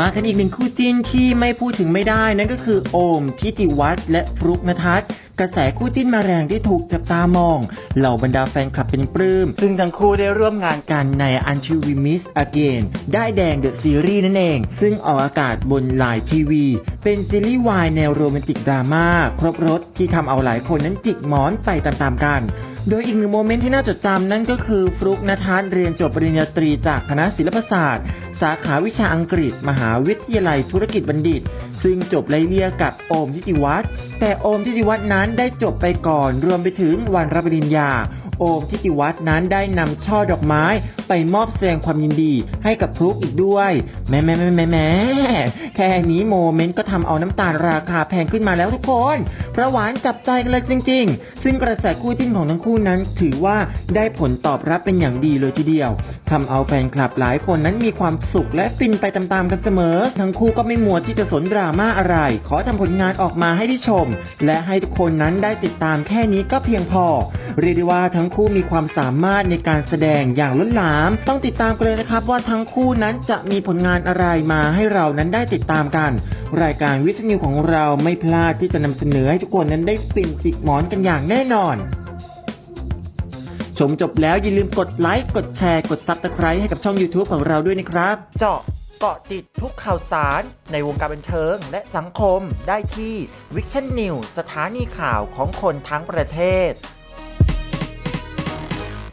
มากันอีกหนึ่งคู่จิ้นที่ไม่พูดถึงไม่ได้นั่นก็คือโอมทิติวัฒน์และฟลุกนทัศน์กระแสคู่จิ้นมาแรงที่ถูกจับตามอง เหล่าบรรดาแฟนคลับเป็นปลื้ม ซึ่งทั้งคู่ได้ร่วมงานกันใน Until We Miss Again ได้แดงเดอะซีรีส์นั่นเอง ซึ่งออกอากาศบนไลน์ทีวี เป็นซีรีส์วายแนวโรแมนติกดราม่าครบรถที่ทำเอาหลายคนนั้นจิกหมอนไปตามๆกันโดยอีกหนึ่งโมเมนต์ที่น่าจดจำนั่นก็คือฟลุกนทัศน์เรียนจบปริญญาตรีจากคณะศิลปศาสตร์ สาขาวิชาอังกฤษ มหาวิทยาลัยธุรกิจบัณฑิต ซึ่งจบไล่เลี่ยกับโอมทิติวัฒน์แต่โอมทิติวัฒน์นั้นได้จบไปก่อนรวมไปถึงวันรับปริญญา โอมทิติวัฒน์นั้นได้นำช่อดอกไม้ ไปมอบแสดงความยินดีให้กับฟลุกอีกด้วยแม่แม่แม่แม่แม่แค่นี้โมเมนต์ก็ทำเอาน้ำตาลราคาแพงขึ้นมาแล้วทุกคนเพราะหวานจับใจกันเลยจริง ๆ ซึ่งกระแสคู่จิ้นของทั้งคู่นั้น ถือว่าได้ผลตอบรับเป็นอย่างดีเลยทีเดียวทำเอาแฟนคลับหลายคนนั้นมีความสุขและฟินไปตามๆกันเสมอ ทั้งคู่ก็ไม่มัวที่จะสนดราม่าอะไร ขอทำผลงานออกมาให้ได้ชม และให้ทุกคนนั้นได้ติดตามแค่นี้ก็เพียงพอ เรียกได้ว่าทั้งคู่มีความสามารถในการแสดงอย่างล้นหลาม ต้องติดตามกันเลยนะครับว่าทั้งคู่นั้นจะมีผลงานอะไรมาให้เรานั้นได้ติดตามกัน รายการวิทยุของเราไม่พลาดที่จะนำเสนอให้ทุกคนนั้นได้ฟินจิกหมอนกันอย่างแน่นอน ชมจบแล้วอย่าลืมกดไลค์กดแชร์กดซับสไครต์ให้กับช่อง YouTube ของเราด้วยนะครับ เจาะเกาะติดทุกข่าวสารในวงการบันเทิงและสังคมได้ที่วิคชันนิวสถานีข่าวของคนทั้งประเทศ